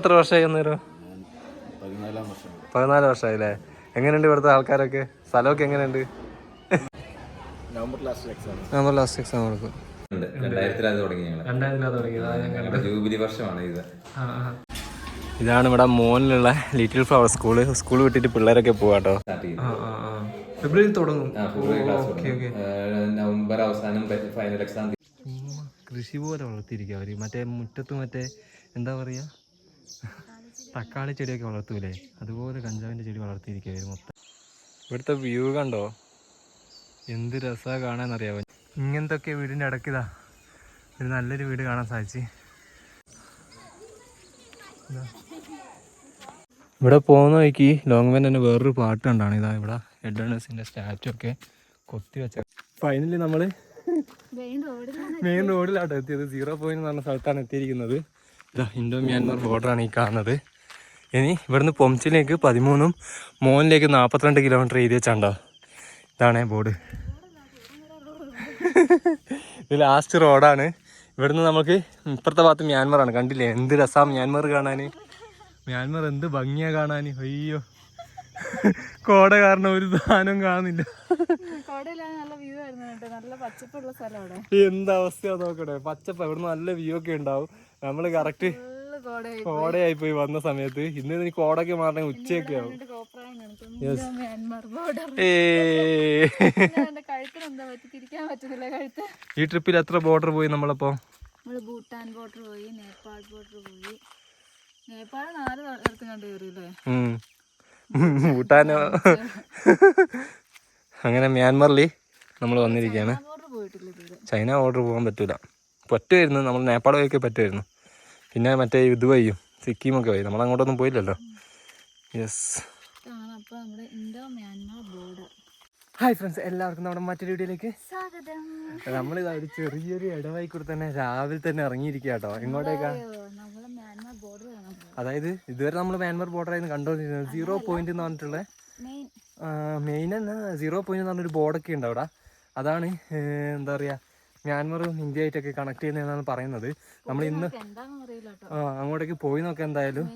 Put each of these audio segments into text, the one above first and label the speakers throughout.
Speaker 1: എത്ര വർഷമായി അന്നേരം
Speaker 2: വർഷമായി
Speaker 1: പതിനാല് വർഷമായില്ലേ? എങ്ങനെയുണ്ട് ഇവിടുത്തെ ആൾക്കാരൊക്കെ? സ്ഥലമൊക്കെ എങ്ങനെയുണ്ട്?
Speaker 2: November last exam
Speaker 1: November last exam കൊടുക്കും
Speaker 3: ജൂബിലി വർഷമാണ് ഇത്.
Speaker 1: ഇതാണ് ഇവിടെ മോനിലുള്ള ലിറ്റിൽ ഫ്ലവർ സ്കൂൾ സ്കൂൾ വിട്ടിട്ട് പിള്ളേരൊക്കെ പോവാട്ടോ ഫെബ്രുവരി തുടങ്ങും.
Speaker 3: നവംബർ അവസാനം ഫൈനൽ എക്സാം
Speaker 1: കൃഷി പോലെ വളർത്തിയിരിക്കും അവർ. മറ്റേ മുറ്റത്ത് മറ്റേ എന്താ പറയാ? തക്കാളി ചെടിയൊക്കെ വളർത്തൂലേ? അതുപോലെ കഞ്ചാവിന്റെ ചെടി വളർത്തിയിരിക്കുക അവർ മൊത്തം. ഇവിടുത്തെ വ്യൂ കണ്ടോ? എന്ത് രസമാണ് ഇങ്ങനത്തെ ഒക്കെ വീടിന്റെ ഇടയ്ക്കിതാ ഒരു നല്ലൊരു വീട് കാണാൻ സാധിച്ചു. ഇവിടെ പോകുന്ന വഴിക്ക് ലോങ് വെൻ തന്നെ വേറൊരു പാട്ട് കണ്ടാണ്. ഇതാ ഇവിടെ എഡ്വേണേഴ്സിന്റെ സ്റ്റാച്ചു ഒക്കെ കൊത്തി വെച്ച ഫൈനലി നമ്മൾ മെയിൻ റോഡിലാട്ടോ എത്തിയത്. സീറോ പോയിന്റ് എന്ന് പറഞ്ഞ സ്ഥലത്താണ് എത്തിയിരിക്കുന്നത്. ഇൻഡോ മ്യാൻമാർ ബോർഡറാണ് ഈ കാണുന്നത്. ഇനി ഇവിടുന്ന് പൊംച്ചിലേക്ക് പതിമൂന്നും മോനിലേക്ക് നാൽപ്പത്തിരണ്ട് കിലോമീറ്റർ എഴുതി വെച്ചാണ്ടോ? ഇതാണ് ബോർഡ് ഇത് ലാസ്റ്റ് റോഡാണ് ഇവിടുന്ന് നമുക്ക് ഇപ്പുറത്തെ ഭാഗത്ത് മ്യാൻമറാണ് കണ്ടില്ലേ? എന്ത് രസാ മ്യാൻമർ കാണാൻ മ്യാൻമർ എന്ത് ഭംഗിയാ കാണാൻ അയ്യോ. കോട കാരണം ഒരു സാധനം കാണുന്നില്ല. എന്ത് അവസ്ഥയാ നോക്കട്ടെ. പച്ചപ്പ്. ഇവിടുന്ന് നല്ല വ്യൂ ഒക്കെ ഉണ്ടാവും. നമ്മൾ കറക്റ്റ്
Speaker 4: കോടയായി
Speaker 1: പോയി. വന്ന സമയത്ത് ഇന്ന് ഇതിന് കോടൊക്കെ മാറണേ ഉച്ചയൊക്കെ ആവും ഈ ട്രിപ്പിൽ എത്ര ബോർഡർ പോയി നമ്മളപ്പോ?
Speaker 4: നമ്മൾ ഭൂട്ടാൻ ബോർഡർ പോയി നേപ്പാൾ ബോർഡർ പോയി. നേപ്പാൾ നാല് സ്ഥലത്തും കണ്ടു കയറിയില്ലേ
Speaker 1: ഉം. ഭൂട്ടാനോ അങ്ങനെ മ്യാൻമറിൽ നമ്മൾ വന്നിരിക്കുകയാണ് ചൈന ഓർഡർ പോകാൻ പറ്റൂല. പറ്റുമായിരുന്നു നമ്മൾ നേപ്പാൾ വഴിയൊക്കെ പറ്റുമായിരുന്നു പിന്നെ മറ്റേ ഇത് വയ്യും. സിക്കിമൊക്കെ വഴി നമ്മൾ അങ്ങോട്ടൊന്നും പോയില്ലല്ലോ യെസ് ഹായ് ഫ്രണ്ട്സ് എല്ലാവർക്കും നമ്മുടെ മറ്റൊരു വീഡിയോയിലേക്ക്
Speaker 4: സ്വാഗതം.
Speaker 1: നമ്മളിതാ ഒരു ചെറിയൊരു ഇടവായി കൂടെ തന്നെ രാവിലെ തന്നെ ഇറങ്ങിയിരിക്കുക കേട്ടോ എങ്ങോട്ടേക്കാ? അതായത് ഇതുവരെ നമ്മൾ മ്യാൻമർ ബോർഡർ ആയിരുന്നു കണ്ടോണ്ടിരുന്നത് സീറോ പോയിന്റ് എന്ന് പറഞ്ഞിട്ടുള്ള.
Speaker 4: മെയിൻ
Speaker 1: എന്നാ സീറോ പോയിന്റ് എന്ന് പറഞ്ഞൊരു ബോർഡൊക്കെ ഉണ്ട് അവിടെ. അതാണ് എന്താ പറയുക മ്യാൻമറും ഇന്ത്യ ആയിട്ടൊക്കെ കണക്ട് ചെയ്യുന്നതെന്നാണ് പറയുന്നത്. നമ്മൾ ഇന്ന് ആ, അങ്ങോട്ടേക്ക് പോയി നോക്കാം എന്തായാലും.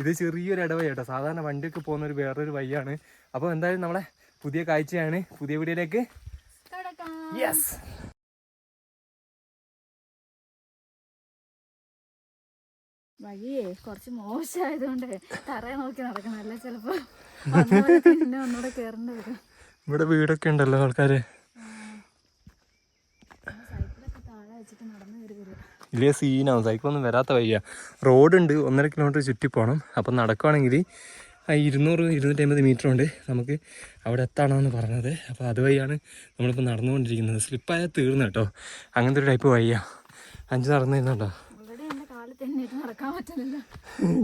Speaker 1: ഇത് ചെറിയൊരു ഇടവഴി കേട്ടോ. സാധാരണ വണ്ടിയൊക്കെ പോകുന്ന ഒരു വേറൊരു വഴിയാണ്. അപ്പോൾ എന്തായാലും നമ്മളെ പുതിയ കാഴ്ചയാണ്. പുതിയ വീഡിയോയിലേക്ക്
Speaker 4: കിടക്കാം.
Speaker 1: യെസ്
Speaker 4: വഴിയേ കുറച്ച് മോശമായതുകൊണ്ട് തറയെ നോക്കി നടക്കണം അല്ല ചിലപ്പോ ഒന്നുകൂടെ കയറേണ്ടി വരും.
Speaker 1: ഇവിടെ വീടൊക്കെ ഉണ്ടല്ലോ ആൾക്കാര്
Speaker 4: സൈക്കിളൊക്കെ താഴെ വെച്ചിട്ട് നടന്നു കയറി വരിക
Speaker 1: വലിയ സീനാവും സൈക്കിളൊന്നും വരാത്ത വഴിയാ. റോഡുണ്ട് ഒന്നര കിലോമീറ്റർ ചുറ്റി പോകണം അപ്പം നടക്കുവാണെങ്കിൽ ആ ഇരുന്നൂറ് ഇരുന്നൂറ്റമ്പത് മീറ്റർ ഉണ്ട്. നമുക്ക് അവിടെ എത്താണമെന്ന് പറഞ്ഞത്. അപ്പോൾ അതുവഴിയാണ് നമ്മളിപ്പോൾ നടന്നുകൊണ്ടിരിക്കുന്നത്. സ്ലിപ്പായാൽ തീർന്നു കേട്ടോ. അങ്ങനത്തെ ഒരു ടൈപ്പ് വഴിയാ. അഞ്ച്
Speaker 4: നടന്നിരുന്നുണ്ടോ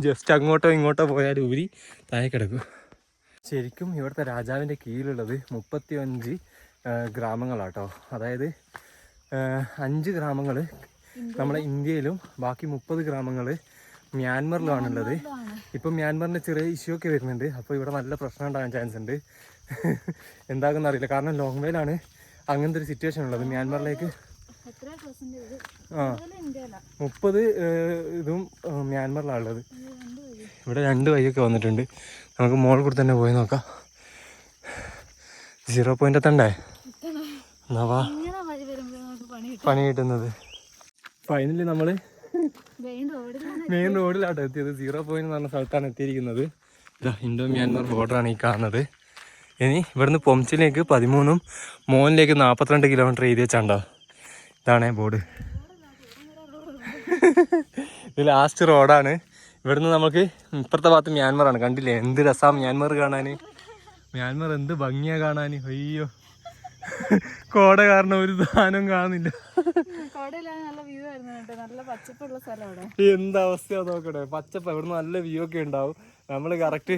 Speaker 1: ജസ്റ്റ് അങ്ങോട്ടോ ഇങ്ങോട്ടോ പോയാൽ ഉപരി താഴെ കിടക്കും. ശരിക്കും ഇവിടുത്തെ രാജാവിന്റെ കീഴിലുള്ളത് മുപ്പത്തി അഞ്ച് ഗ്രാമങ്ങളാട്ടോ അതായത് അഞ്ച് ഗ്രാമങ്ങൾ നമ്മുടെ ഇന്ത്യയിലും ബാക്കി മുപ്പത് ഗ്രാമങ്ങൾ മ്യാൻമറിലുമാണുള്ളത് ഇപ്പം മ്യാൻമറിന്റെ ചെറിയ ഇഷ്യൂ ഒക്കെ വരുന്നുണ്ട്. അപ്പോൾ ഇവിടെ നല്ല പ്രശ്നം ഉണ്ടാകാൻ ചാൻസ് ഉണ്ട്. എന്താകുന്ന അറിയില്ല. കാരണം ലോങ് വേയിലാണ് അങ്ങനത്തെ ഒരു സിറ്റുവേഷൻ ഉള്ളത്. മ്യാൻമറിലേക്ക് ആ. മുപ്പത് ഇതും മ്യാൻമറിലാണ് ഉള്ളത്. ഇവിടെ രണ്ട് വഴിയൊക്കെ വന്നിട്ടുണ്ട്. നമുക്ക് മോൾ കൂടെ തന്നെ പോയി നോക്കാം. സീറോ പോയിന്റ് എത്തണ്ടേ എന്നാ വാ
Speaker 4: ഇങ്ങനെ വഴി വരുമ്പോൾ നമുക്ക് പണി കിട്ടും
Speaker 1: കിട്ടുന്നത് ഫൈനലി നമ്മൾ
Speaker 4: മെയിൻ റോഡിലാണ്
Speaker 1: മെയിൻ റോഡിലാട്ടോ എത്തിയത്. സീറോ പോയിന്റ് എന്ന് പറഞ്ഞ സ്ഥലത്താണ് എത്തിയിരിക്കുന്നത്. ഇതാ ഇൻഡോ മ്യാൻമാർ ബോർഡറാണ് ഈ കാണുന്നത്. ഇനി ഇവിടുന്ന് പൊംച്ചിലേക്ക് പതിമൂന്നും മോനിലേക്ക് നാൽപ്പത്തിരണ്ട് കിലോമീറ്റർ എഴുതി വെച്ചാണ്ടോ ഇതാണ് ബോർഡ് ഇത് ലാസ്റ്റ് റോഡാണ് ഇവിടുന്ന് നമുക്ക് ഇപ്പുറത്തെ ഭാഗത്ത് മ്യാൻമറാണ് കണ്ടില്ലേ? എന്ത് രസമാണ് മ്യാൻമർ കാണാൻ മ്യാൻമർ എന്ത് ഭംഗിയാണ് കാണാൻ അയ്യോ. കോട കാരണം ഒരു സാധനം കാണുന്നില്ല. എന്താ അവസ്ഥയാ നോക്കട്ടെ. പച്ചപ്പ്. ഇവിടുന്ന് നല്ല വ്യൂ ഒക്കെ ഉണ്ടാവും. നമ്മൾ കറക്റ്റ്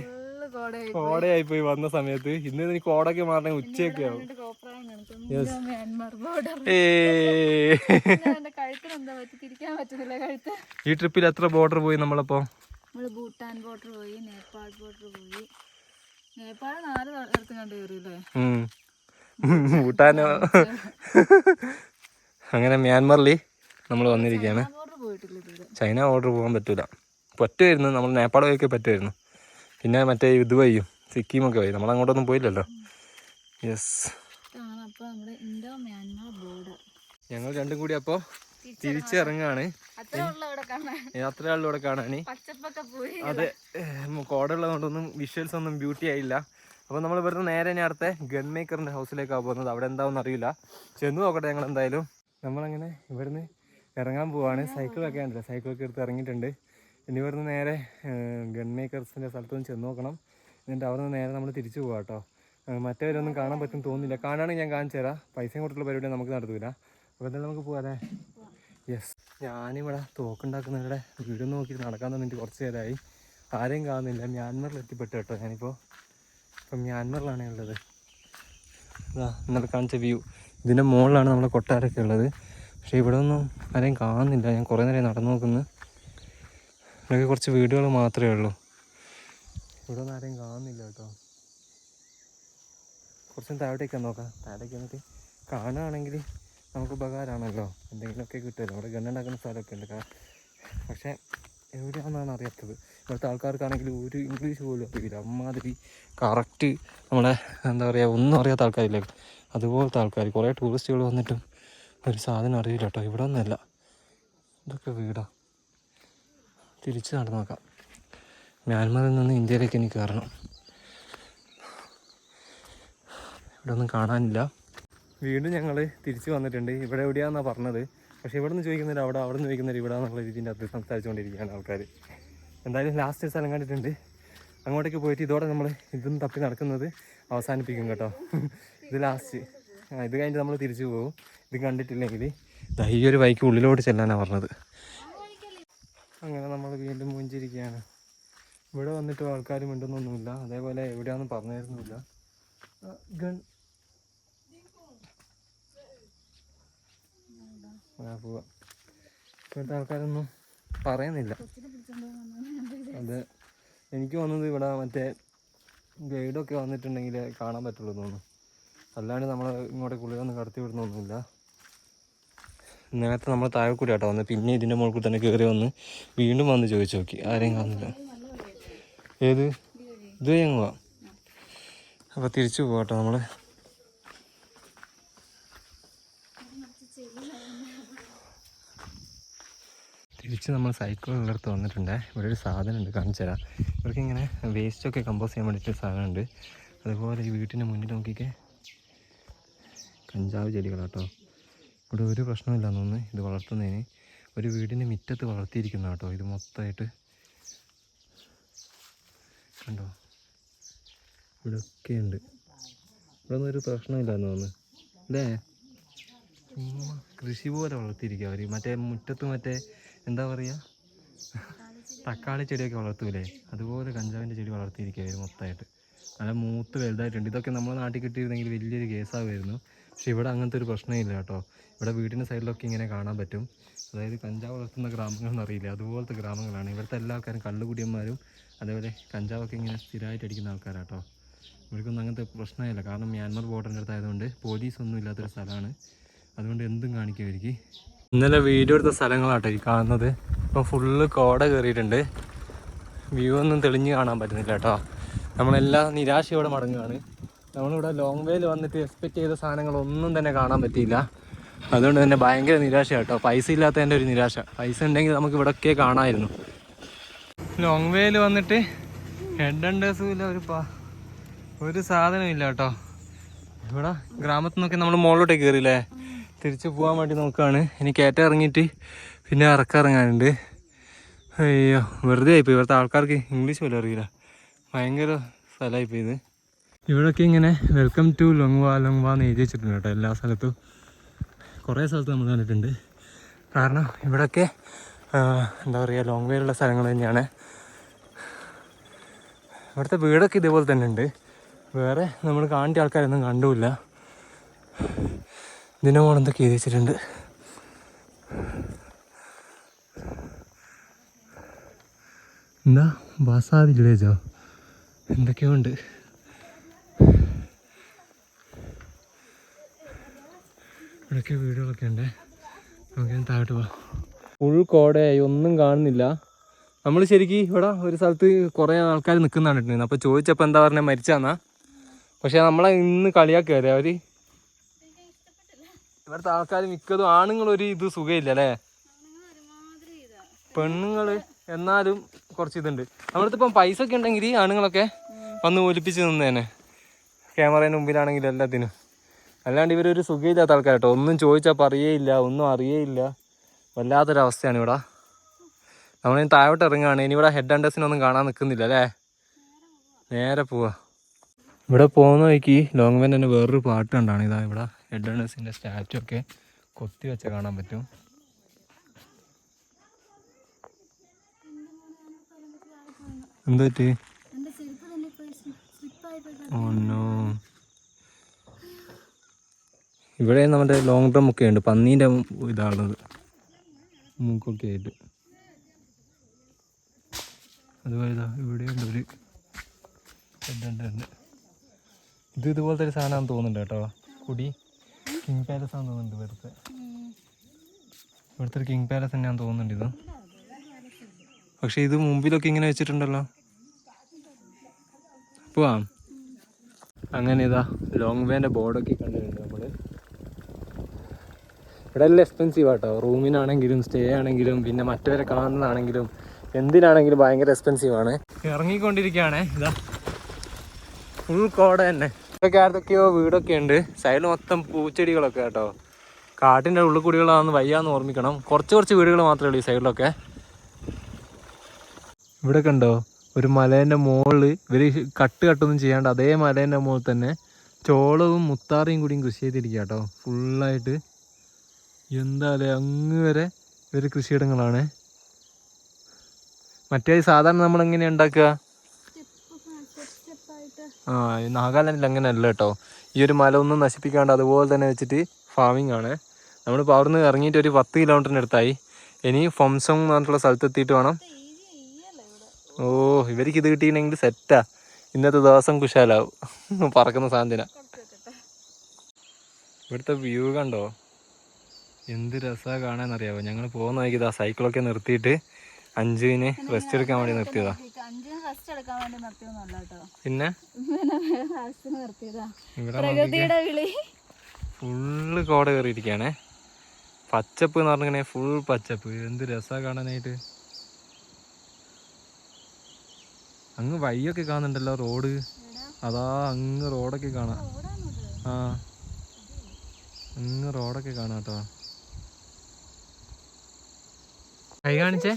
Speaker 4: കോടയായി
Speaker 1: പോയി. വന്ന സമയത്ത്. ഇന്ന് ഇതിന് കോടൊക്കെ മാറണേ ഉച്ചയൊക്കെ ആവും ഈ ട്രിപ്പിൽ എത്ര ബോർഡർ പോയി നമ്മളപ്പോ?
Speaker 4: നമ്മൾ ഭൂട്ടാൻ ബോർഡർ പോയി നേപ്പാൾ ബോർഡർ പോയി. നേപ്പാൾ നാല് സ്ഥലത്തും കണ്ടു കയറിയില്ലേ.
Speaker 1: ഭൂട്ടാനോ? അങ്ങനെ മ്യാൻമറിൽ നമ്മൾ വന്നിരിക്കുകയാണ് ചൈന ഓർഡർ പോകാൻ പറ്റൂല. പറ്റുമായിരുന്നു നമ്മൾ നേപ്പാൾ വഴിയൊക്കെ പറ്റുമായിരുന്നു പിന്നെ മറ്റേ ഇത് വഴിയും സിക്കിമൊക്കെ വഴി. നമ്മൾ അങ്ങോട്ടൊന്നും പോയില്ലല്ലോ. യെസ് ഞങ്ങൾ രണ്ടും കൂടി അപ്പോൾ തിരിച്ചിറങ്ങാണ്.
Speaker 4: അത്ര കാണാൻ.
Speaker 1: ആളിലൂടെ അതെ കോടുള്ളതുകൊണ്ടൊന്നും വിഷ്വൽസ് ഒന്നും ബ്യൂട്ടി ആയില്ല. അപ്പോൾ നമ്മൾ ഇവിടുന്ന് നേരെ ഇനി അടുത്ത ഗൺ മേക്കറിന്റെ ഹൗസിലേക്കാണ് പോകുന്നത്. അവിടെ എന്താണെന്ന് അറിയില്ല. ചെന്ന് നോക്കട്ടെ ഞങ്ങൾ എന്തായാലും. നമ്മളങ്ങനെ ഇവിടുന്ന് ഇറങ്ങാൻ പോവാണ്. സൈക്കിളൊക്കെ ഉണ്ടല്ലോ സൈക്കിളൊക്കെ എടുത്ത് ഇറങ്ങിയിട്ടുണ്ട്. ഇനി ഇവിടുന്ന് നേരെ ഗൺ മേക്കേഴ്സിന്റെ സ്ഥലത്തൊന്ന് ചെന്ന് നോക്കണം. എന്നിട്ട് അവിടെ നിന്ന് നേരെ നമ്മൾ തിരിച്ചു പോകാം കേട്ടോ മറ്റേവരൊന്നും കാണാൻ പറ്റും തോന്നുന്നില്ല. കാണുകയാണെങ്കിൽ ഞാൻ കാണിച്ചു തരാം. പൈസയും കൊടുത്തുള്ള പരിപാടി നമുക്ക് നടത്തൂല. അപ്പോൾ എന്തായാലും നമുക്ക് പോകാതെ യെസ് ഞാനിവിടെ തോക്കുണ്ടാക്കുന്നവരുടെ വീട് നോക്കി നടക്കാൻ തന്നിട്ട് കുറച്ച് നേരമായി. ആരെയും കാണുന്നില്ല. മ്യാൻമറിൽ എത്തിപ്പെട്ടു കേട്ടോ ഞാനിപ്പോൾ ഇപ്പം മ്യാൻമറിലാണ് ഉള്ളത്. ഇതാ ഇന്നലെ കാണിച്ച വ്യൂ. ഇതിന്റെ മുകളിലാണ് നമ്മുടെ കൊട്ടാരമൊക്കെ ഉള്ളത്. പക്ഷേ ഇവിടെ ഒന്നും ആരെയും കാണുന്നില്ല. ഞാൻ കുറേ നേരം നടന്നു നോക്കുന്നു. ഇവിടെയൊക്കെ കുറച്ച് വീടുകൾ മാത്രമേ ഉള്ളൂ. ഇവിടെ ഒന്നും ആരെയും കാണുന്നില്ല കേട്ടോ. കുറച്ചും താഴോട്ടേക്ക് നോക്കാം. താഴേക്ക് എന്നിട്ട് കാണുകയാണെങ്കിൽ നമുക്ക് ഉപകാരമാണല്ലോ. എന്തെങ്കിലുമൊക്കെ കിട്ടുമല്ലോ. ഇവിടെ ഗണ്ണുണ്ടാക്കുന്ന സ്ഥലമൊക്കെ ഉണ്ട്. പക്ഷേ എവിടെയാണെന്നാണ് അറിയാത്തത്. ഇവിടുത്തെ ആൾക്കാർക്കാണെങ്കിൽ ഒരു ഇംഗ്ലീഷ് പോലും അറിയില്ല. അമ്മാതിരി കറക്റ്റ് നമ്മളെ എന്താ പറയുക ഒന്നും അറിയാത്ത ആൾക്കാരില്ലേ? അതുപോലത്തെ ആൾക്കാർ കുറേ ടൂറിസ്റ്റുകൾ വന്നിട്ടും ഒരു സാധനം അറിയില്ല കേട്ടോ ഇവിടെ ഒന്നല്ല ഇതൊക്കെ വീടാ. തിരിച്ച് നടന്നു നോക്കാം. മ്യാൻമറിൽ നിന്ന് ഇന്ത്യയിലേക്ക് എനിക്ക് കയറണം. ഇവിടെ ഒന്നും കാണാനില്ല. വീണ്ടും ഞങ്ങൾ തിരിച്ചു വന്നിട്ടുണ്ട്. ഇവിടെ എവിടെയാണെന്നാണ് പറഞ്ഞത്? പക്ഷേ ഇവിടെ നിന്ന് ചോദിക്കുന്നില്ല അവിടെ അവിടെ നിന്ന് ചോദിക്കുന്നില്ല ഇവിടെ എന്നുള്ള രീതിന്റെ അത് സംസാരിച്ചുകൊണ്ടിരിക്കുകയാണ് ആൾക്കാർ എന്തായാലും ലാസ്റ്റ് സ്ഥലം കണ്ടിട്ടുണ്ട്. അങ്ങോട്ടേക്ക് പോയിട്ട് ഇതോടെ നമ്മൾ ഇതും തപ്പി നടക്കുന്നത് അവസാനിപ്പിക്കും കേട്ടോ. ഇത് ലാസ്റ്റ് ഇത് കഴിഞ്ഞിട്ട് നമ്മൾ തിരിച്ചു പോകും. ഇത് കണ്ടിട്ടില്ലെങ്കിൽ ഈ ഒരു ബൈക്ക് ഉള്ളിലോട്ട് ചെല്ലാനാണ് പറഞ്ഞത്. അങ്ങനെ നമ്മൾ വീണ്ടും മുഞ്ചിരിക്കുകയാണ്. ഇവിടെ വന്നിട്ട് ആൾക്കാരും മിണ്ടുന്നൊന്നുമില്ല അതേപോലെ എവിടെയാണെന്ന് പറഞ്ഞിരുന്നില്ല ഗൺ പോവാം. ഇപ്പോഴത്തെ ആൾക്കാരൊന്നും പറയുന്നില്ല. അത്. എനിക്ക് തോന്നുന്നത് ഇവിടെ മറ്റേ ഗൈഡൊക്കെ വന്നിട്ടുണ്ടെങ്കിൽ കാണാൻ പറ്റുള്ളൂ തോന്നുന്നു. അല്ലാണ്ട് നമ്മൾ ഇങ്ങോട്ട് കുളിയൊന്നും കടത്തി വിടുന്നൊന്നുമില്ല. നേരത്തെ നമ്മൾ താഴെ കൂടി ആട്ടോ വന്ന്. പിന്നെ ഇതിന്റെ മുകളിൽ കൂടി തന്നെ കയറി വന്ന് വീണ്ടും വന്ന് ചോദിച്ചു നോക്കി. ആരെയും കാണുന്നില്ല. ഏത്? ഇത് ഞങ്ങൾ അപ്പോൾ തിരിച്ചു പോവാട്ടോ നമ്മൾ തിരിച്ച് നമ്മൾ സൈക്കിളുള്ളടത്ത് വന്നിട്ടുണ്ട്. ഇവിടെ ഒരു സാധനമുണ്ട് കാണിച്ചു തരാം. ഇവർക്ക് ഇങ്ങനെ വേസ്റ്റൊക്കെ കമ്പോസ് ചെയ്യാൻ വേണ്ടിയിട്ട് സാധനമുണ്ട്. അതുപോലെ ഈ വീട്ടിന്റെ മുന്നിൽ നോക്കിക്കേ. കഞ്ചാവ് ചെടികളാട്ടോ. ഇവിടെ ഒരു പ്രശ്നമില്ല തോന്നുന്നു. ഇത് വളർത്തുന്നതിന്. ഒരു വീടിന്റെ മുറ്റത്ത് വളർത്തിയിരിക്കുന്ന കേട്ടോ. ഇത് മൊത്തമായിട്ട് കണ്ടോ? ഇവിടെയൊക്കെ ഉണ്ട്. ഇവിടെ ഒന്നും ഒരു പ്രശ്നമില്ലാന്ന് തോന്നുന്നു. അല്ലേ? കൃഷി പോലെ വളർത്തിയിരിക്കുക അവർ മറ്റേ മുറ്റത്ത് മറ്റേ എന്താ പറയുക തക്കാളി ചെടിയൊക്കെ വളർത്തൂലേ? അതുപോലെ കഞ്ചാവിന്റെ ചെടി വളർത്തിയിരിക്കുകയായിരുന്നു മൊത്തമായിട്ട്. നല്ല മൂത്ത് വലുതായിട്ടുണ്ട്. ഇതൊക്കെ നമ്മുടെ നാട്ടിൽ കിട്ടിയിരുന്നെങ്കിൽ വലിയൊരു കേസാവുമായിരുന്നു പക്ഷെ ഇവിടെ അങ്ങനത്തെ ഒരു പ്രശ്നമില്ല കേട്ടോ. ഇവിടെ വീടിന്റെ സൈഡിലൊക്കെ ഇങ്ങനെ കാണാൻ പറ്റും. അതായത് കഞ്ചാവ് വളർത്തുന്ന ഗ്രാമങ്ങളെന്ന് അറിയില്ല. അതുപോലത്തെ ഗ്രാമങ്ങളാണ്. ഇവിടുത്തെ എല്ലാ ആൾക്കാരും കള്ളുകുടിയന്മാരും അതേപോലെ കഞ്ചാവൊക്കെ ഇങ്ങനെ സ്ഥിരമായിട്ട് അടിക്കുന്ന ആൾക്കാരാട്ടോ ഇവർക്കൊന്നും അങ്ങനത്തെ പ്രശ്നമില്ല. കാരണം മ്യാൻമർ ബോർഡറിന്റെ അടുത്തായതുകൊണ്ട് പോലീസൊന്നും ഇല്ലാത്തൊരു സ്ഥലമാണ്. അതുകൊണ്ട് എന്തും കാണിക്കും അവർക്ക് ഇന്നലെ വീഡിയോ എടുത്ത സ്ഥലങ്ങളാട്ടോ ഈ കാണുന്നത്. ഇപ്പം ഫുള്ള് കോട കയറിയിട്ടുണ്ട് വ്യൂ ഒന്നും തെളിഞ്ഞ് കാണാൻ പറ്റുന്നില്ല കേട്ടോ നമ്മളെല്ലാം നിരാശയോടെ മടങ്ങുകയാണ്. നമ്മളിവിടെ ലോങ് വേയിൽ വന്നിട്ട് എക്സ്പെക്റ്റ് ചെയ്ത സാധനങ്ങളൊന്നും തന്നെ കാണാൻ പറ്റിയില്ല. അതുകൊണ്ട് തന്നെ ഭയങ്കര നിരാശ കേട്ടോ പൈസ ഇല്ലാത്തതിന്റെ ഒരു നിരാശ. പൈസ ഉണ്ടെങ്കിൽ നമുക്ക് ഇവിടെ ഒക്കെ കാണാമായിരുന്നു ലോങ് വേയിൽ വന്നിട്ട് ഹെഡ് അണ്ടേഴ്സും ഇല്ല ഒരു പാ ഒരു സാധനവും ഇല്ല കേട്ടോ ഇവിടെ ഗ്രാമത്തിൽ നിന്നൊക്കെ നമ്മൾ മുകളിലോട്ടേക്ക് കയറിയില്ലേ തിരിച്ചു പോകാൻ വേണ്ടി നോക്കുകയാണ് ഇനി കയറ്റം ഇറങ്ങിയിട്ട് പിന്നെ ഇറക്കം ഇറങ്ങാനുണ്ട്. അയ്യോ വെറുതെ ആയിപ്പോയി. ഇവിടുത്തെ ആൾക്കാർക്ക് ഇംഗ്ലീഷ് പോലും അറിയില്ല. ഭയങ്കര സ്ഥലമായിപ്പോയി ഇത് ഇവിടെയൊക്കെ ഇങ്ങനെ വെൽക്കം ടു ലൊങ്വാ ലൊങ്വാ എന്ന് എഴുതി വെച്ചിട്ടുണ്ട് കേട്ടോ എല്ലാ സ്ഥലത്തും. കുറേ സ്ഥലത്ത് നമ്മൾ കണ്ടിട്ടുണ്ട്. കാരണം ഇവിടെയൊക്കെ എന്താ പറയുക ലോങ് വേയിലുള്ള സ്ഥലങ്ങൾ തന്നെയാണ്. ഇവിടുത്തെ വീടൊക്കെ ഇതേപോലെ തന്നെ ഉണ്ട്. വേറെ നമ്മൾ കാണേണ്ട ആൾക്കാരൊന്നും കണ്ടുമില്ല ഇതിന്റെ മോൾ എന്തൊക്കെ എഴുതി വെച്ചിട്ടുണ്ട്. എന്താ? ബസാദ് വില്ലേജോ എന്തൊക്കെയോ ഉണ്ട് ഇവിടെയൊക്കെ വീടുകളൊക്കെ ഉണ്ട്. നമുക്ക് താഴോട്ട് പോവാം. ഫുൾ കോടയായി ഒന്നും കാണുന്നില്ല. നമ്മൾ ശരിക്കും ഇവിടെ ഒരു സ്ഥലത്ത് കുറേ ആൾക്കാർ നിൽക്കുന്നതാണ് അപ്പോൾ ചോദിച്ചപ്പോൾ എന്താ പറഞ്ഞാൽ മരിച്ചാന്നാ പക്ഷേ നമ്മളെ ഇന്ന് കളിയാക്കുക അവർ ഇവിടുത്തെ ആൾക്കാർ മിക്കതും ആണുങ്ങളൊരു ഇത് സുഖമില്ല അല്ലേ പെണ്ണുങ്ങൾ എന്നാലും കുറച്ച് ഇതുണ്ട് നമ്മളടുത്ത് ഇപ്പം പൈസ ഒക്കെ ഉണ്ടെങ്കിൽ ആണുങ്ങളൊക്കെ വന്ന് ഒലിപ്പിച്ച് നിന്നേനെ. ക്യാമറേന്റെ മുമ്പിലാണെങ്കിലും എല്ലാത്തിനും. അല്ലാണ്ട് ഇവരൊരു സുഖമില്ലാത്ത ആൾക്കാരട്ടോ. ഒന്നും ചോദിച്ചാൽ പറയേയില്ല ഒന്നും അറിയേയില്ല. വല്ലാത്തൊരവസ്ഥയാണ് ഇവിടെ. നമ്മളിനി താഴോട്ട് ഇറങ്ങുകയാണ്. ഇനി ഇവിടെ ഹെഡ് ആൻഡേഴ്സിനൊന്നും കാണാൻ നിൽക്കുന്നില്ല അല്ലേ? നേരെ പോവാ. ഇവിടെ പോകുന്ന വഴിക്ക് ലോങ് വെൻ തന്നെ വേറൊരു പാട്ട് കണ്ടാണ്. ഇതാ ഇവിടെ. ഹെഡ് ആൻഡേഴ്സിന്റെ സ്റ്റാച്ചു ഒക്കെ കൊത്തി വെച്ച കാണാൻ പറ്റും. എന്താ പറ്റി ഇവിടെ നമ്മുടെ ലോങ് ഡ്രം ഒക്കെ ഉണ്ട്. പന്നീന്റെ ഇതാണത്. മൂക്കൊക്കെ ആയിട്ട്. അതുപോലെ ഇതാ ഇവിടെയുണ്ട് ഒരു ഉണ്ട് ഇത് ഇതുപോലത്തെ ഒരു സാധനമാണെന്ന് തോന്നുന്നുണ്ട് കേട്ടോ. കുടി. കിങ് പാലസ് ആണെന്ന് തോന്നുന്നുണ്ട് ഇവിടുത്തെ. ഇവിടുത്തെ ഒരു കിങ് പാലസ് തന്നെയാണെന്ന് തോന്നുന്നുണ്ട് ഇത്. പക്ഷെ ഇത് മുമ്പിലൊക്കെ ഇങ്ങനെ വെച്ചിട്ടുണ്ടല്ലോ. പോവാം. അങ്ങനെ ഇതാ ലോങ് വേന്റെ ബോർഡൊക്കെ കണ്ടിട്ടുണ്ട് നമ്മൾ ഇവിടെ എല്ലാം എക്സ്പെൻസീവ് ആട്ടോ. റൂമിനാണെങ്കിലും സ്റ്റേ ആണെങ്കിലും പിന്നെ മറ്റവരെ കാണുന്നതാണെങ്കിലും എന്തിനാണെങ്കിലും ഭയങ്കര എക്സ്പെൻസീവ് ആണ്. ഇറങ്ങിക്കൊണ്ടിരിക്കുകയാണ്. ഇതാ. ഫുൾ കോട തന്നെ. ഇതൊക്കെ ആർക്കൊക്കെയോ വീടൊക്കെ ഉണ്ട് സൈഡിൽ മൊത്തം പൂച്ചെടികളൊക്കെ കേട്ടോ കാട്ടിന്റെ ഉള്ളിൽ കൂടികളാണെന്ന് വയ്യാന്ന് ഓർമ്മിക്കണം. കുറച്ച് കുറച്ച് വീടുകൾ മാത്രമേ ഉള്ളൂ ഈ സൈഡിലൊക്കെ ഇവിടെ കണ്ടോ? ഒരു മലേന്റെ മുകളിൽ ഇവർ കട്ട് കട്ടൊന്നും ചെയ്യാണ്ട് അതേ മലേന്റെ മുകളിൽ തന്നെ ചോളവും മുത്താറിയും കൂടിയും കൃഷി ചെയ്തിരിക്കുക കേട്ടോ ഫുള്ളായിട്ട് എന്താ അല്ലേ? അങ്ങ് വരെ ഇവർ കൃഷിയിടങ്ങളാണ് മറ്റേ സാധാരണ നമ്മൾ എങ്ങനെയാ ഉണ്ടാക്കുക? ആ നാഗാലാൻഡിൽ അങ്ങനെ അല്ല കേട്ടോ. ഈ ഒരു മല ഒന്നും നശിപ്പിക്കാണ്ട് അതുപോലെ തന്നെ വെച്ചിട്ട് ഫാമിംഗ് ആണ്. നമ്മളിപ്പോൾ അവിടുന്ന് ഇറങ്ങിയിട്ട് ഒരു പത്ത് കിലോമീറ്ററിനടുത്തായി ഇനി ഫൊംസോങ് എന്ന് പറഞ്ഞിട്ടുള്ള സ്ഥലത്ത് എത്തിയിട്ട് വേണം. ഓ ഇവർക്ക് ഇത് കിട്ടിയിട്ടുണ്ടെങ്കിൽ സെറ്റാ ഇന്നത്തെ ദിവസം കുശാലാവും. പറക്കുന്ന സാന്ത്വന ഇവിടുത്തെ വ്യൂ കണ്ടോ? എന്ത് രസമാണ് കാണാനറിയാവോ ഞങ്ങൾ പോകുന്ന വഴിക്ക് ഇതാ സൈക്കിളൊക്കെ നിർത്തിയിട്ട് അഞ്ചുവിന് റെസ്റ്റ് എടുക്കാൻ വേണ്ടി നിർത്തിയതാ. പിന്നെ? ഫുള്ള് കോട കയറിയിരിക്കുകയാണേ. പച്ചപ്പ് എന്ന് പറഞ്ഞിങ്ങനെ ഫുൾ പച്ചപ്പ്. എന്ത് രസാ കാണാനായിട്ട്. അങ്ങ് വഴിയൊക്കെ കാണുന്നുണ്ടല്ലോ റോഡ്. അതാ അങ്ങ് റോഡൊക്കെ കാണാം. ആ. അങ്ങ് റോഡൊക്കെ കാണാം കേട്ടോ. കൈ കാണിച്ചേ?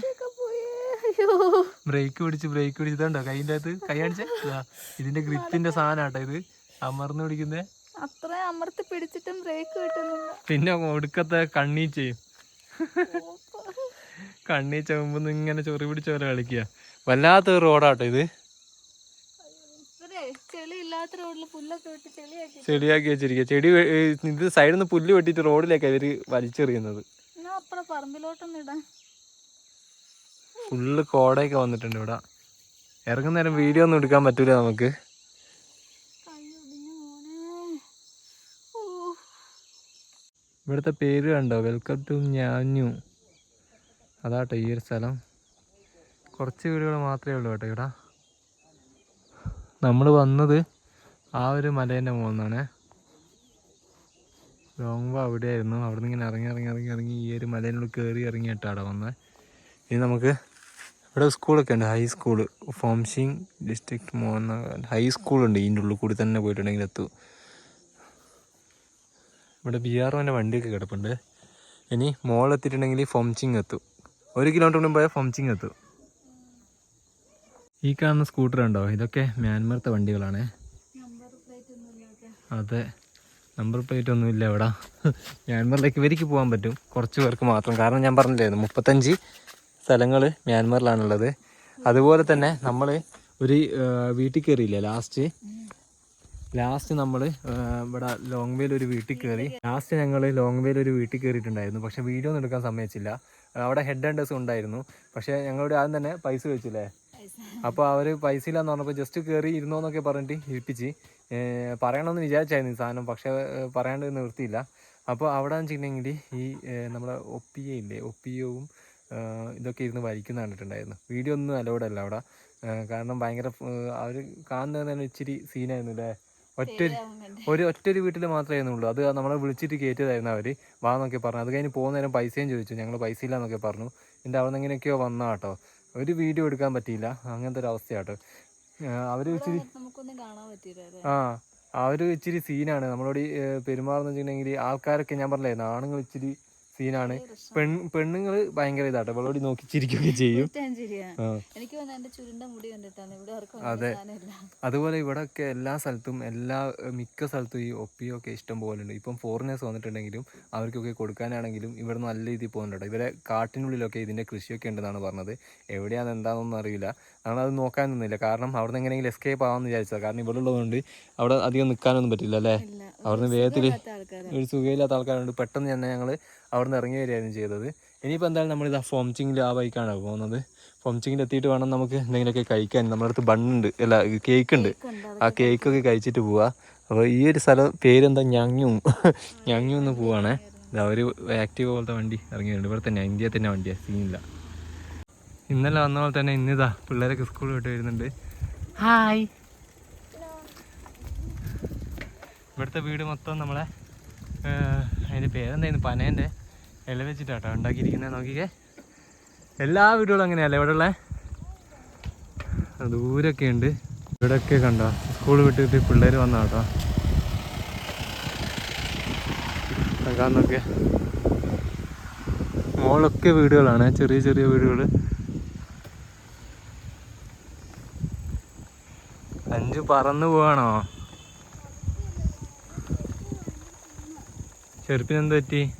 Speaker 1: ബ്രേക്ക് പിടിച്ച് ബ്രേക്ക് പിടിച്ച്. ഇതുണ്ടോ കൈന്റെ അകത്ത് കൈ അടിച്ച ഇതിന്റെ ഗ്രിപ്പിന്റെ സാധനം ഇത്. അമർന്ന് പിടിക്കുന്നേ.
Speaker 4: അത്ര അമർത്തി പിടിച്ചിട്ടും ബ്രേക്ക് കിട്ടുന്നില്ല.
Speaker 1: പിന്നെ ഒടുക്കത്തെ കണ്ണീ ചെയ്യും. കണ്ണീ ഇങ്ങനെ ചൊറി പിടിച്ച പോലെ കളിക്കുക. വല്ലാത്തൊരു റോഡാട്ടോ ഇത്. ചെടിയാക്കി വെച്ചിരിക്കുക. ചെടി ഇത് സൈഡിൽ നിന്ന് പുല്ല് വെട്ടിട്ട് റോഡിലേക്കാണ് ഇവർ വലിച്ചെറിയുന്നത്.
Speaker 4: പറമ്പിലോട്ടൊന്നും ഇടാൻ
Speaker 1: ഫുള്ള് കോടയൊക്കെ വന്നിട്ടുണ്ട് ഇവിടെ. ഇറങ്ങുന്നേരം വീഡിയോ ഒന്നും എടുക്കാൻ പറ്റൂല നമുക്ക്. ഇവിടുത്തെ പേര് കണ്ടോ? വെൽക്കം ടു ഞാഞ്ഞു അതാട്ടോ ഈ ഒരു സ്ഥലം. കുറച്ച് വീടുകൾ മാത്രമേ ഉള്ളൂ കേട്ടോ ഇവിടെ. നമ്മൾ വന്നത് ആ ഒരു മലേന്റെ മുകളിൽ നിന്നാണ് ലോങ് അവിടെയായിരുന്നു. അവിടെ നിന്ന് ഇങ്ങനെ ഇറങ്ങി ഇറങ്ങി ഇറങ്ങി ഇറങ്ങി ഈ ഒരു മലേനുള്ളിൽ കയറി ഇറങ്ങിയിട്ടാണ് വന്നത് ഇനി നമുക്ക് ഇവിടെ സ്കൂളൊക്കെ ഉണ്ട്. ഹൈ ഫോംസിങ് ഡിസ്ട്രിക്ട് മോഹൻ ഹൈ സ്കൂളുണ്ട് ഇതിന്റെ ഉള്ളിൽ കൂടി തന്നെ പോയിട്ടുണ്ടെങ്കിൽ എത്തും. ഇവിടെ ബി ആർ ഒന്റെ വണ്ടിയൊക്കെ കിടപ്പുണ്ട്. ഇനി മോളെത്തിയിട്ടുണ്ടെങ്കിൽ ഫോംസിങ് എത്തും. ഒരു കിലോമീറ്റർ മുമ്പ് പോയാൽ എത്തും. ഈ കാണുന്ന സ്കൂട്ടർ ഉണ്ടോ? ഇതൊക്കെ മ്യാൻമർത്തെ വണ്ടികളാണ്. അതെ. നമ്പർ പ്ലേറ്റ് ഒന്നും ഇല്ല ഇവിടെ. മ്യാൻമറിലേക്ക് ഇവർക്ക് പോകാൻ പറ്റും. കുറച്ച് പേർക്ക് മാത്രം. കാരണം ഞാൻ പറഞ്ഞില്ലായിരുന്നു മുപ്പത്തഞ്ച് സ്ഥലങ്ങൾ മ്യാൻമറിലാണുള്ളത്. അതുപോലെ തന്നെ നമ്മൾ ഒരു വീട്ടിൽ കയറിയില്ലേ ലാസ്റ്റ് ലാസ്റ്റ് നമ്മൾ ഇവിടെ ലോങ് വേയിൽ ഒരു വീട്ടിൽ കയറി ലാസ്റ്റ് ഞങ്ങൾ ലോങ് വേയിൽ ഒരു വീട്ടിൽ കയറിയിട്ടുണ്ടായിരുന്നു പക്ഷേ വീഡിയോ ഒന്നും എടുക്കാൻ സമ്മതിച്ചില്ല. അവിടെ ഹെഡ് ആൻഡേഴ്സ് ഉണ്ടായിരുന്നു. പക്ഷേ ഞങ്ങളോട് ആദ്യം തന്നെ പൈസ വെച്ചില്ലേ അപ്പോൾ അവർ പൈസ ഇല്ലാന്ന് പറഞ്ഞപ്പോൾ ജസ്റ്റ് കയറി ഇരുന്നോന്നൊക്കെ പറഞ്ഞിട്ട് ഇരിപ്പിച്ച് പറയണമെന്ന് വിചാരിച്ചായിരുന്നു ഈ സാധനം. പക്ഷേ പറയാണ്ട് നിർത്തിയില്ല. അപ്പോൾ അവിടെ വെച്ചിട്ടുണ്ടെങ്കിൽ ഈ നമ്മളെ നമ്മുടെ ഒപ്പിയ ഇല്ലേ ഒപ്പിയവും ഇതൊക്കെ ഇരുന്ന് വലിക്കുന്ന കണ്ടിട്ടുണ്ടായിരുന്നു. വീഡിയോ ഒന്നും അലോഡ് അല്ല അവിടെ കാരണം ഭയങ്കര അവർ കാണുന്നത് തന്നെ ഇച്ചിരി സീനായിരുന്നു അല്ലേ ഒറ്റ ഒരു ഒറ്റൊരു വീട്ടിൽ മാത്രമേ ഉള്ളൂ അത് നമ്മളെ വിളിച്ചിട്ട് കയറ്റിയതായിരുന്നു അവർ വാ എന്നൊക്കെ പറഞ്ഞു. അത് കഴിഞ്ഞ് പോകുന്ന നേരം പൈസയും ചോദിച്ചു. ഞങ്ങൾ പൈസ ഇല്ല എന്നൊക്കെ പറഞ്ഞു. എന്റെ അവിടെ നിന്ന് എങ്ങനെയൊക്കെയോ വന്നാ കേട്ടോ ഒരു വീഡിയോ എടുക്കാൻ പറ്റിയില്ല. അങ്ങനത്തെ ഒരു അവസ്ഥയാട്ടോ. അവർ ഇച്ചിരി ആ ഒരു ഇച്ചിരി സീനാണ്. നമ്മളോട് പെരുമാറുന്ന വെച്ചിട്ടുണ്ടെങ്കിൽ ആൾക്കാരൊക്കെ ഞാൻ പറഞ്ഞില്ലായിരുന്നു ആണുങ്ങൾ ഇച്ചിരി സീനാണ്. പെൺ പെണ്ണുങ്ങൾ ഭയങ്കര ഇതാട്ടോ. അവളോട് നോക്കി ചിരിക്കുകയൊക്കെ ചെയ്യും.
Speaker 4: അതെ അതുപോലെ ഇവിടെ ഒക്കെ
Speaker 1: അതെ. എല്ലാ സ്ഥലത്തും എല്ലാ മിക്ക സ്ഥലത്തും ഈ ഒപ്പിയൊക്കെ ഇഷ്ടം പോലെ ഉണ്ട്. ഇപ്പം ഫോറിനേഴ്സ് വന്നിട്ടുണ്ടെങ്കിലും അവർക്കൊക്കെ കൊടുക്കാനാണെങ്കിലും ഇവിടെ നല്ല രീതിയിൽ പോകുന്നുണ്ട് ഇവരെ കാട്ടിനുള്ളിലൊക്കെ ഇതിന്റെ കൃഷിയൊക്കെ ഉണ്ടെന്നാണ് പറഞ്ഞത്. എവിടെയാണ് എന്താണെന്നൊന്നും അറിയില്ല. നമ്മളത് നോക്കാൻ നിന്നില്ല. കാരണം അവിടെ നിന്ന് എങ്ങനെയെങ്കിലും എസ്കേപ്പ് ആവാമെന്ന് വിചാരിച്ചത്. കാരണം ഇവിടെ ഉള്ളതുകൊണ്ട് അവിടെ അധികം നിൽക്കാനൊന്നും പറ്റില്ല അല്ലേ? അവിടുന്ന് വേഗത്തിൽ ഒരു സുഖമില്ലാത്ത ആൾക്കാരുണ്ട്. പെട്ടെന്ന് തന്നെ ഞങ്ങൾ അവിടുന്ന് നിന്ന് ഇറങ്ങി വരികയായിരുന്നു ചെയ്തത്. ഇനിയിപ്പോൾ എന്തായാലും നമ്മളിത് ആ ഫോംച്ചിങ്ങിൽ ആ ബൈക്കാണ് പോകുന്നത്. ഫോംച്ചിങ്ങിൽ എത്തിയിട്ട് വേണം നമുക്ക് എന്തെങ്കിലുമൊക്കെ കഴിക്കാൻ. നമ്മുടെ അടുത്ത് ബണ്ണുണ്ട്. അല്ല കേക്ക് ഉണ്ട്. ആ കേക്കൊക്കെ കഴിച്ചിട്ട് പോവാ. അപ്പോൾ ഈ ഒരു സ്ഥലം പേരെന്താ? ഞങ്ങും. ഞങ്ങും എന്ന് പോവാണേ. ഇതാ ഒരു ആക്റ്റീവ് പോലത്തെ വണ്ടി ഇറങ്ങിയിട്ടുണ്ട്. ഇവിടെ തന്നെ ഇന്ത്യയിൽ തന്നെ വണ്ടിയാണ് സീനില്ല ഇന്നലെ വന്ന പോലെ തന്നെ ഇന്നിതാ. പിള്ളേരൊക്കെ സ്കൂളിൽ വിട്ട് വരുന്നുണ്ട്. ഹായ് ഇവിടുത്തെ വീട് മൊത്തം നമ്മളെ അതിന്റെ പേരെന്തായിരുന്നു? പനേന്റെ ഇല വെച്ചിട്ടാട്ടോ ഉണ്ടാക്കിയിരിക്കുന്നത്. നോക്കിക്കേ. എല്ലാ വീടുകളും അങ്ങനെയല്ലേ ഇവിടെ ഉള്ള ദൂരൊക്കെ ഉണ്ട്. ഇവിടെയൊക്കെ കണ്ടോ? സ്കൂൾ വിട്ടിട്ട് പിള്ളേർ വന്ന കേട്ടോ നോക്കിയ. മോളൊക്കെ വീടുകളാണ്. ചെറിയ ചെറിയ വീടുകൾ അഞ്ച് പറന്നു പോവാണോ? ചെരുപ്പിന് എന്ത് പറ്റി?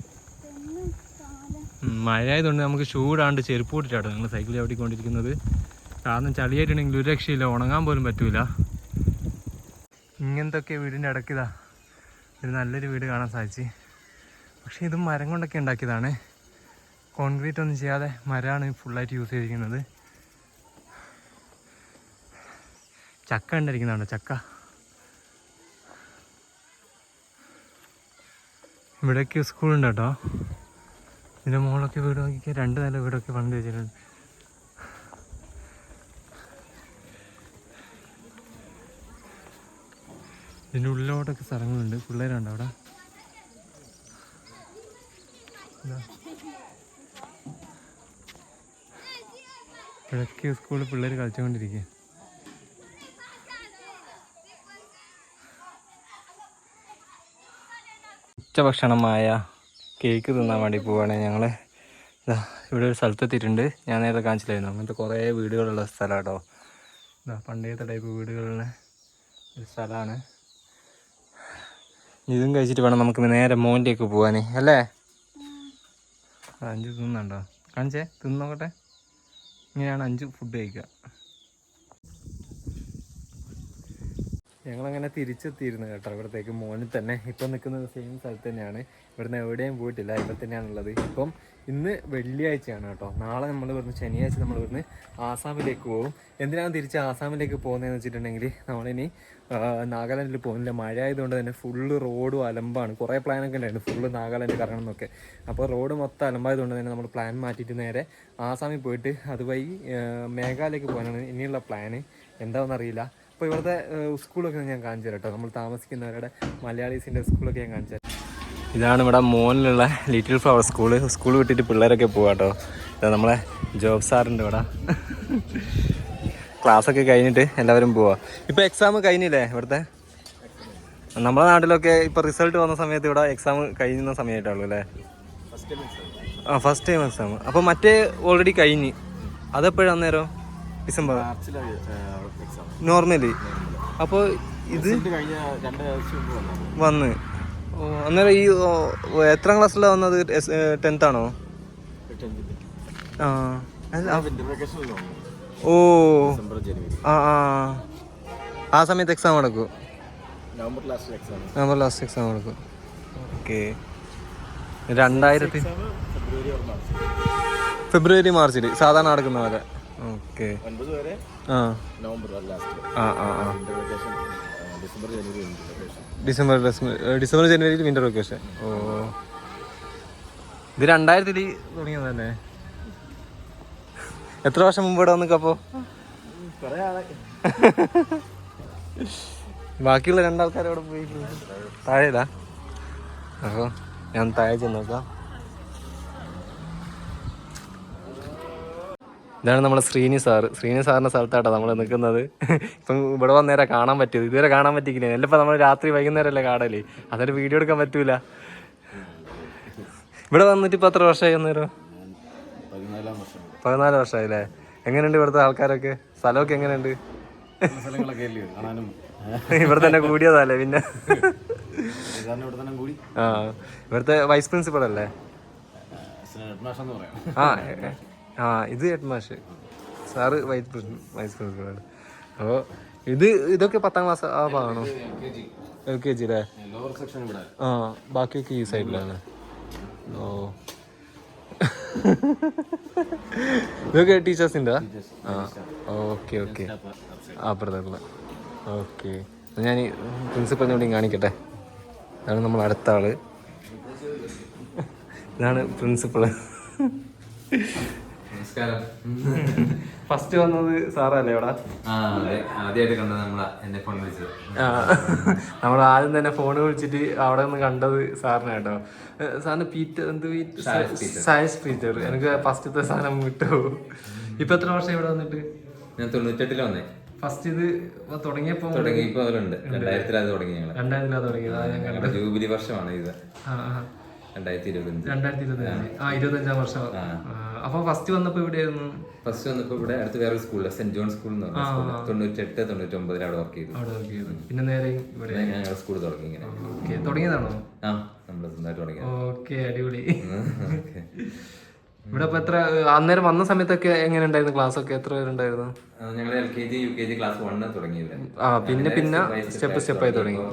Speaker 1: മഴ ആയതുകൊണ്ട് നമുക്ക് ചൂടാണ്ട് ചെരുപ്പ് കൂട്ടിട്ടാട്ടോ നിങ്ങൾ സൈക്കിൾ ചവിട്ടിക്കൊണ്ടിരിക്കുന്നത്. കാരണം ചളിയായിട്ടുണ്ടെങ്കിൽ ഒരു രക്ഷയില്ല ഉണങ്ങാൻ പോലും പറ്റൂല. ഇങ്ങനത്തെ വീടിന്റെ ഇടയ്ക്കിതാ ഒരു നല്ലൊരു വീട് കാണാൻ സാധിച്ചു. പക്ഷേ ഇത് മരം കൊണ്ടൊക്കെ ഉണ്ടാക്കിയതാണ്. കോൺക്രീറ്റ് ഒന്നും ചെയ്യാതെ മരമാണ് ഫുള്ളായിട്ട് യൂസ് ചെയ്തിരിക്കുന്നത്. ചക്ക ഉണ്ടായിരിക്കുന്നതാണ് ചക്ക. ഇവിടെയൊക്കെ സ്കൂളുണ്ട് കേട്ടോ ഇതിന്റെ മുകളൊക്കെ വീട് നോക്കിയാൽ രണ്ട് നില വീടൊക്കെ പണ്ട് വെച്ചിട്ടുണ്ട്. ഇതിന്റെ ഉള്ളിലോട്ടൊക്കെ സ്ഥലങ്ങളുണ്ട്. പിള്ളേരുണ്ട് അവിടെ? ഇതാ. ഇവിടെയൊക്കെ സ്കൂളിൽ പിള്ളേർ കളിച്ചുകൊണ്ടിരിക്കുക ഉച്ചഭക്ഷണമായ കേക്ക് തിന്നാൻ വേണ്ടി പോവാണ് ഞങ്ങൾ ഇവിടെ ഒരു സ്ഥലത്തെത്തിയിട്ടുണ്ട്. ഞാൻ നേരത്തെ കാണിച്ചില്ലായിരുന്നു. അങ്ങനത്തെ കുറേ വീടുകളുള്ള സ്ഥലം കേട്ടോ ഇതാ പണ്ടത്തെ ടൈപ്പ് വീടുകളുള്ള ഒരു സ്ഥലമാണ്. ഇതും കഴിച്ചിട്ട് വേണം നമുക്ക് നേരെ മോന്റെയൊക്കെ പോകാൻ അല്ലേ? അഞ്ച് തിന്നുണ്ടോ കാണിച്ചേ തിന്നോക്കട്ടെ ഇങ്ങനെയാണ് അഞ്ചു ഫുഡ് കഴിക്കുക. ഞങ്ങളങ്ങനെ തിരിച്ചെത്തിയിരുന്നു കേട്ടോ ഇവിടത്തേക്ക്. മോനിൽ തന്നെ ഇപ്പം നിൽക്കുന്നത് സെയിം സ്ഥലത്ത് തന്നെയാണ്. ഇവിടുന്ന് എവിടെയും പോയിട്ടില്ല. ഇവിടെ തന്നെയാണുള്ളത് ഇപ്പം ഇന്ന് വെള്ളിയാഴ്ചയാണ് കേട്ടോ. നാളെ നമ്മൾ ഇവിടുന്ന് ശനിയാഴ്ച നമ്മൾ ഇവിടുന്ന് ആസാമിലേക്ക് പോകും. എന്തിനാണ് തിരിച്ച് ആസാമിലേക്ക് പോകുന്നതെന്ന് വെച്ചിട്ടുണ്ടെങ്കിൽ നമ്മളിനി നാഗാലാൻഡിൽ പോകുന്നില്ല. മഴ ആയതുകൊണ്ട് തന്നെ ഫുള്ള് റോഡും അലമ്പാണ്. കുറേ പ്ലാനൊക്കെ ഉണ്ടായിരുന്നു. ഫുള്ള് നാഗാലാൻഡ് കറങ്ങണം എന്നൊക്കെ. അപ്പോൾ റോഡ് മൊത്തം അലമ്പായതുകൊണ്ട് തന്നെ നമ്മൾ പ്ലാൻ മാറ്റിയിട്ട് നേരെ ആസാമിൽ പോയിട്ട് അതുവഴി മേഘാലയക്ക് പോകാനാണ് ഇനിയുള്ള പ്ലാന് എന്താണെന്ന് അറിയില്ല അപ്പോൾ ഇവിടുത്തെ സ്കൂളൊക്കെ ഞാൻ കാണിച്ചു തരാം കേട്ടോ നമ്മൾ താമസിക്കുന്നവരുടെ മലയാളീസിന്റെ സ്കൂളൊക്കെ ഞാൻ കാണിച്ചു തരാം ഇതാണ് ഇവിടെ മോനിലുള്ള ലിറ്റിൽ ഫ്ലവർ സ്കൂൾ സ്കൂൾ വിട്ടിട്ട് പിള്ളേരൊക്കെ പോവാ കേട്ടോ ഇതാ നമ്മളെ ജോബ് സാറുണ്ട് ഇവിടെ. ക്ലാസ്സൊക്കെ കഴിഞ്ഞിട്ട് എല്ലാവരും പോവാ. ഇപ്പോൾ എക്സാം കഴിഞ്ഞില്ലേ ഇവിടുത്തെ? നമ്മളെ നാട്ടിലൊക്കെ ഇപ്പോൾ റിസൾട്ട് വന്ന സമയത്ത് ഇവിടെ എക്സാം കഴിയുന്ന സമയമായിട്ടുള്ളൂ അല്ലേ?
Speaker 2: ഫസ്റ്റ് ടൈം എക്സാം
Speaker 1: ആ ഫസ്റ്റ് ടൈം എക്സാം അപ്പോൾ മറ്റേ ഓൾറെഡി കഴിഞ്ഞ്. അതെപ്പോഴാണ് അന്നേരം? December normally. അപ്പോൾ ഇത്
Speaker 2: വന്നു.
Speaker 1: ഓ അന്നേരം ഈ എത്രാം ക്ലാസ്സിലാണ് വന്നത്? ടെൻത്ത് ആണോ? ആ. ഓ. ആ ആ. ആ സമയത്ത് എക്സാം നടക്കും.
Speaker 2: നവംബർ ലാസ്റ്റിൽ എക്സാം
Speaker 1: നവംബർ ലാസ്റ്റ് എക്സാം നടക്കും. ഓക്കെ. രണ്ടായിരത്തി
Speaker 2: ഫെബ്രുവരി
Speaker 1: മാർച്ചിൽ സാധാരണ നടക്കുന്ന പോലെ ഓക്കെ.
Speaker 2: ഒൻപത് വരെ
Speaker 1: ആ.
Speaker 2: November December January
Speaker 1: December December ജനുവരിയിൽ വിന്റർ വെക്കേഷൻ ഓ. ഇത് രണ്ടായിരത്തിൽ തന്നെ എത്ര വർഷം മുമ്പ് ഇവിടെ
Speaker 2: വന്നിക്ക അപ്പോ?
Speaker 1: ബാക്കിയുള്ള രണ്ടാൾക്കാർ അവിടെ പോയി? താഴെയില്ല അപ്പോൾ ഞാൻ താഴെ ചെന്ന് ഇതാണ് നമ്മുടെ ശ്രീനി സാറ്. ശ്രീനി സാറിന്റെ സ്ഥലത്താട്ടോ നമ്മൾ നിൽക്കുന്നത് ഇപ്പം ഇവിടെ വന്നേരം കാണാൻ പറ്റിയത്. ഇതുവരെ കാണാൻ പറ്റിക്കില്ല? എല്ലപ്പോൾ നമ്മൾ രാത്രി വൈകുന്നേരമല്ലേ കാണലേ അതൊരു വീഡിയോ എടുക്കാൻ പറ്റൂല. ഇവിടെ വന്നിട്ട് ഇപ്പം എത്ര വർഷമായി അന്നേരം
Speaker 2: പതിനാലാം വർഷം
Speaker 1: പതിനാല് വർഷമായില്ലേ? എങ്ങനെയുണ്ട് ഇവിടുത്തെ ആൾക്കാരൊക്കെ? സ്ഥലമൊക്കെ എങ്ങനെയുണ്ട്? ഇവിടെ തന്നെ കൂടിയതല്ലേ പിന്നെ? ആ ഇവിടുത്തെ വൈസ് പ്രിൻസിപ്പൾ അല്ലേ ആ ആ ഇത് ഹെഡ് മാഷ്. സാറ് വൈസ് പ്രസിഡന്റ് വൈസ് പ്രിൻസിപ്പളാണ്. അപ്പോൾ ഇത് ഇതൊക്കെ പത്താം ക്ലാസ് ആ ഭാഗമാണോ? എൽ കെ ജി അല്ലേ ആ ബാക്കിയൊക്കെ ഈ സൈഡിലാണ്. ഓ. ഇതൊക്കെ ടീച്ചേഴ്സിന്റെ ആ ഓക്കെ ഓക്കെ. അപ്പുറത്തുള്ള ഓക്കെ. ഞാൻ പ്രിൻസിപ്പലിനെ കൂടി കാണിക്കട്ടെ. അതാണ് നമ്മൾ അടുത്ത ആൾ. ഇതാണ് പ്രിൻസിപ്പൾ.
Speaker 3: നമസ്കാരം.
Speaker 1: ഫസ്റ്റ് വന്നത് സാറല്ലേ ഇവിടെ?
Speaker 3: ആദ്യമായിട്ട് കണ്ടത് നമ്മളാ എന്നെ ഫോൺ വിളിച്ചത്.
Speaker 1: നമ്മൾ ആദ്യം തന്നെ ഫോൺ വിളിച്ചിട്ട് അവിടെ നിന്ന് കണ്ടത് സാറിനെ കേട്ടോ. സാറിന് പീറ്റർ എന്ത് സയൻസ് പീറ്റർ. എനിക്ക് ഫസ്റ്റത്തെ സാധനം വിട്ടു ഇപ്പൊ എത്ര വർഷം ഇവിടെ വന്നിട്ട്?
Speaker 3: ഞാൻ തൊണ്ണൂറ്റെട്ടിൽ വന്നേ.
Speaker 1: ഫസ്റ്റ് ഇത് തുടങ്ങിയപ്പോ
Speaker 3: തുടങ്ങിയപ്പോ അതിലുണ്ട് രണ്ടായിരത്തിലാണ് തുടങ്ങിയത് രണ്ടായിരത്തിലാണ്
Speaker 1: രണ്ടായിരത്തിലാ തുടങ്ങിയത്
Speaker 3: ജൂബിലി വർഷമാണ് ഇത്. രണ്ടായിരത്തി ഇരുപത്തഞ്ച്
Speaker 1: രണ്ടായിരത്തി ഇരുപത്തി ആ ഇരുപത്തഞ്ചാം വർഷം. അപ്പൊ ഫസ്റ്റ് വന്നപ്പോ എവിടെയായിരുന്നു?
Speaker 3: ഫസ്റ്റ് വന്നപ്പോ ഇവിടെ അടുത്ത് വേറെ സ്കൂളിൽ സെന്റ് ജോൺ സ്കൂൾ എന്ന് പറഞ്ഞ തൊണ്ണൂറ്റെട്ട് തൊണ്ണൂറ്റൊമ്പതിൽ അവിടെ വർക്ക് ചെയ്തു.
Speaker 1: അവിടെ വർക്ക് ചെയ്തത് പിന്നെ നേരെ ഇവിടെ?
Speaker 3: ഞങ്ങൾ സ്കൂൾ തുടങ്ങി ഇങ്ങനെ.
Speaker 1: ഓക്കെ. തുടങ്ങിയതാണോ?
Speaker 3: ആ നമ്മൾ സ്വന്തമായിട്ട് തുടങ്ങി
Speaker 1: ഓക്കെ അടിപൊളി. ഇവിടെ ഇപ്പൊ എത്ര അന്നേരം വന്ന സമയത്തൊക്കെ എങ്ങനെ ഉണ്ടായിരുന്നു ക്ലാസ് ഒക്കെ? എത്ര പേരുണ്ടായിരുന്നു?
Speaker 3: ഞങ്ങൾ L K G U K G class one തുടങ്ങിയില്ല
Speaker 1: ആ പിന്നെ പിന്നെ സ്റ്റെപ്പ് സ്റ്റെപ്പ് ആയി തുടങ്ങി.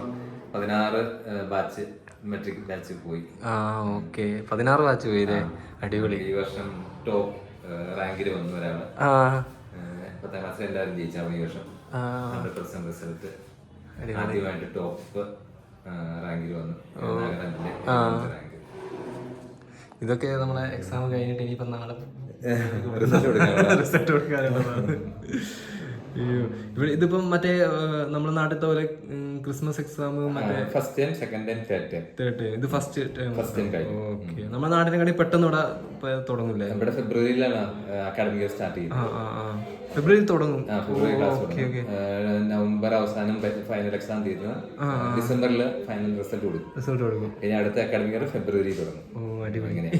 Speaker 3: പതിനാറ് ബാച്ച്. മെട്രിക് ബാച്ച് പോയി.
Speaker 1: ആ ഓക്കെ. പതിനാറ് ബാച്ച് പോയി അടിപൊളി.
Speaker 3: ഈ വർഷം ടോപ്പ് റാങ്കിൽ വന്നു ഒരാൾ. പത്താം ക്ലാസ് എല്ലാവരും ജയിച്ചാണ് ഈ വർഷം. Hundred percent result. ആദ്യമായിട്ട് ടോപ്പ് റാങ്കിൽ വന്നു.
Speaker 1: ഇതൊക്കെ നമ്മളെ എക്സാം കഴിഞ്ഞിട്ട് ഇനിയിപ്പം നാളെ
Speaker 3: റിസൾട്ട്
Speaker 1: കൊടുക്കാനുള്ളതാണ്. ഇവിടെ ഇതിപ്പം മറ്റേ നമ്മുടെ നാട്ടിലത്തെ പോലെ ക്രിസ്മസ് എക്സാം മറ്റേ
Speaker 3: first time second time third time
Speaker 1: third time ഇത് ഫസ്റ്റ് ടൈം
Speaker 3: ഫസ്റ്റ് ടൈം കഴിഞ്ഞു.
Speaker 1: ഓക്കെ നമ്മുടെ നാട്ടിനെ കടി പെട്ടെന്ന് ഇവിടെ തുടങ്ങില്ലേ തുടങ്ങൂലേ
Speaker 3: നമ്മുടെ ഫെബ്രുവരിയിലാണ് അക്കാഡമിക് ഇയർ സ്റ്റാർട്ട് ചെയ്യുന്നത്.
Speaker 1: ഫെബ്രുവരി തുടങ്ങും?
Speaker 3: ഫെബ്രുവരി ക്ലാസ് നവംബർ അവസാനം ഫൈനൽ എക്സാം തീരുന്ന ഡിസംബറിൽ ഫൈനൽ റിസൾട്ട് കൊടുക്കും.
Speaker 1: റിസൾട്ട് കൊടുക്കും.
Speaker 3: ഇനി അടുത്ത അക്കാഡമിക് ഇയർ ഫെബ്രുവരി തുടങ്ങും.
Speaker 1: ഓ
Speaker 3: ഇങ്ങനെ.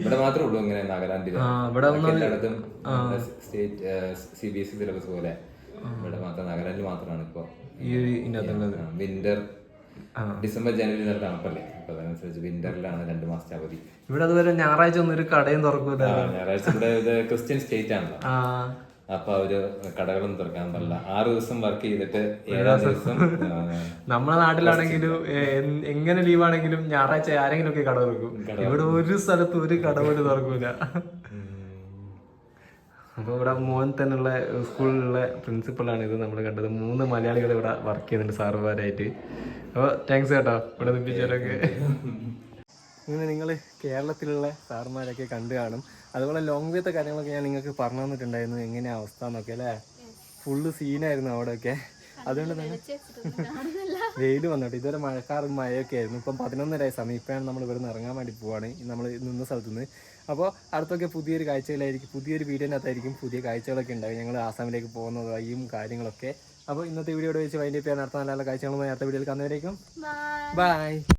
Speaker 3: ഇവിടെ മാത്രമേ ഉള്ളൂ ഇങ്ങനെ നാഗാലാൻഡിൽ
Speaker 1: ആ ഇവിടെ
Speaker 3: എല്ലായിടത്തും state C B S E syllabus പോലെ ഇവിടെ മാത്രം നഗരത്തിൽ മാത്രമാണ് ഇപ്പോൾ
Speaker 1: ഈ ഒരു ഇതിനകത്തുള്ളത്.
Speaker 3: വിന്റർ ഡിസംബർ ജനുവരി നല്ല തണുപ്പല്ലേ? അപ്പൊ അതനുസരിച്ച് വിന്ററിലാണ് രണ്ട് മാസത്തെ അവധി.
Speaker 1: ഇവിടെ അതുവരെ ഞായറാഴ്ച ഒന്നും ഒരു കടയും തുറക്കൂല.
Speaker 3: ഞായറാഴ്ച ഇവിടെ ഇത് ക്രിസ്ത്യൻ സ്റ്റേറ്റ് ആണല്ലോ. അപ്പൊ അവർ കടകളൊന്നും തുറക്കാൻ പറ്റില്ല. ആറ് ദിവസം വർക്ക് ചെയ്തിട്ട് ഏഴാം ദിവസം. നമ്മളെ
Speaker 1: നമ്മുടെ നാട്ടിലാണെങ്കിലും എങ്ങനെ ലീവാണെങ്കിലും ഞായറാഴ്ച ആരെങ്കിലും ഒക്കെ കട തുറക്കും. ഇവിടെ ഒരു സ്ഥലത്ത് ഒരു കട പോലും തുറക്കൂല. അപ്പോൾ ഇവിടെ മോൻ തന്നെയുള്ള സ്കൂളിലുള്ള പ്രിൻസിപ്പളാണ് ഇത് നമ്മൾ കണ്ടത്. മൂന്ന് മലയാളികൾ ഇവിടെ വർക്ക് ചെയ്യുന്നുണ്ട് സാറുമാരായിട്ട്. അപ്പോൾ താങ്ക്സ് കേട്ടോ. ഇവിടെ നിപ്പിച്ചവരൊക്കെ. ഇങ്ങനെ നിങ്ങൾ കേരളത്തിലുള്ള സാറുമാരൊക്കെ കണ്ടു കാണും. അതുപോലെ ലോങ് വേത്തെ കാര്യങ്ങളൊക്കെ ഞാൻ നിങ്ങൾക്ക് പറഞ്ഞു തന്നിട്ടുണ്ടായിരുന്നു. എങ്ങനെയാ അവസ്ഥ എന്നൊക്കെ അല്ലേ? ഫുള്ള് സീനായിരുന്നു അവിടെയൊക്കെ. അതുകൊണ്ട് തന്നെ വെയിൽ വന്നിട്ട്. ഇതുവരെ മഴക്കാറും മഴയൊക്കെ ആയിരുന്നു. ഇപ്പം പതിനൊന്നര സമയം. ഇപ്പോഴാണ് നമ്മൾ ഇവിടെ നിന്ന് ഇറങ്ങാൻ വേണ്ടി പോവാണ്. നമ്മൾ നിന്ന സ്ഥലത്ത് നിന്ന് അപ്പോൾ അടുത്തൊക്കെ പുതിയൊരു കാഴ്ചകളായിരിക്കും പുതിയൊരു വീഡിയോനകത്തായിരിക്കും പുതിയ കാഴ്ചകളൊക്കെ ഉണ്ടാവും ഞങ്ങൾ ആസാമിലേക്ക് പോകുന്നത് വഴിയും കാര്യങ്ങളൊക്കെ. അപ്പോൾ ഇന്നത്തെ വീഡിയോ വെച്ച് വൈൻഡപ്പ് ചെയ്യാൻ നടത്താൻ നല്ല കാഴ്ചകളുമായി അടുത്ത വീഡിയോയിൽ കാണുന്നവരേക്കും
Speaker 4: ബൈ
Speaker 1: ബൈ